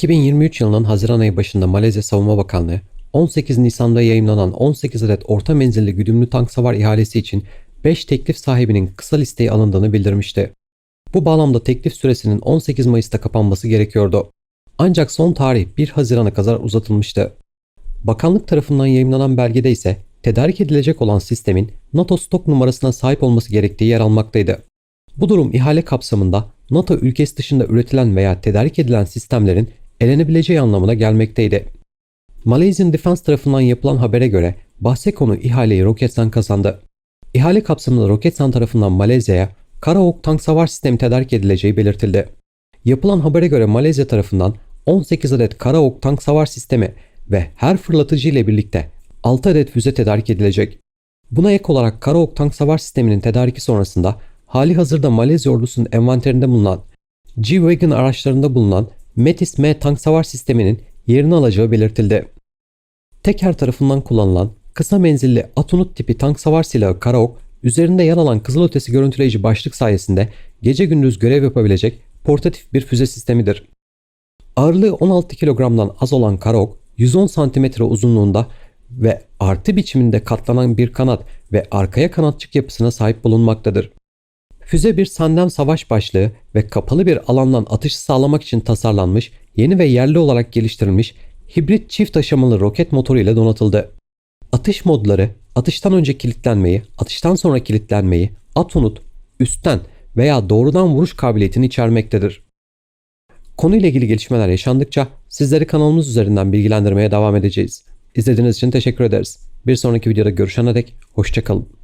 2023 yılının Haziran ayı başında Malezya Savunma Bakanlığı 18 Nisan'da yayımlanan 18 adet orta menzilli güdümlü tank savar ihalesi için 5 teklif sahibinin kısa listeyi alındığını bildirmişti. Bu bağlamda teklif süresinin 18 Mayıs'ta kapanması gerekiyordu. Ancak son tarih 1 Haziran'a kadar uzatılmıştı. Bakanlık tarafından yayımlanan belgede ise tedarik edilecek olan sistemin NATO stok numarasına sahip olması gerektiği yer almaktaydı. Bu durum ihale kapsamında NATO ülkesi dışında üretilen veya tedarik edilen sistemlerin elenebileceği anlamına gelmekteydi. Malaysian Defense tarafından yapılan habere göre bahse konu ihaleyi Roketsan kazandı. İhale kapsamında Roketsan tarafından Malezya'ya Karaok tank savar sistemi tedarik edileceği belirtildi. Yapılan habere göre Malezya tarafından 18 adet Karaok tank savar sistemi ve her fırlatıcı ile birlikte 6 adet füze tedarik edilecek. Buna ek olarak Karaok tank savar sisteminin tedariki sonrasında hali hazırda Malezya ordusunun envanterinde bulunan G-Wagon araçlarında bulunan Metis M tank savar sisteminin yerini alacağı belirtildi. Teker tarafından kullanılan kısa menzilli Atunut tipi tank savar silahı Karaok, üzerinde yer alan kızılötesi görüntüleyici başlık sayesinde gece gündüz görev yapabilecek portatif bir füze sistemidir. Ağırlığı 16 kilogramdan az olan Karaok, 110 santimetre uzunluğunda ve artı biçiminde katlanan bir kanat ve arkaya kanatçık yapısına sahip bulunmaktadır. Füze bir sandem savaş başlığı ve kapalı bir alandan atışı sağlamak için tasarlanmış, yeni ve yerli olarak geliştirilmiş hibrit çift aşamalı roket motoru ile donatıldı. Atış modları, atıştan önce kilitlenmeyi, atıştan sonra kilitlenmeyi, at unut, üstten veya doğrudan vuruş kabiliyetini içermektedir. Konuyla ilgili gelişmeler yaşandıkça sizleri kanalımız üzerinden bilgilendirmeye devam edeceğiz. İzlediğiniz için teşekkür ederiz. Bir sonraki videoda görüşene dek hoşçakalın.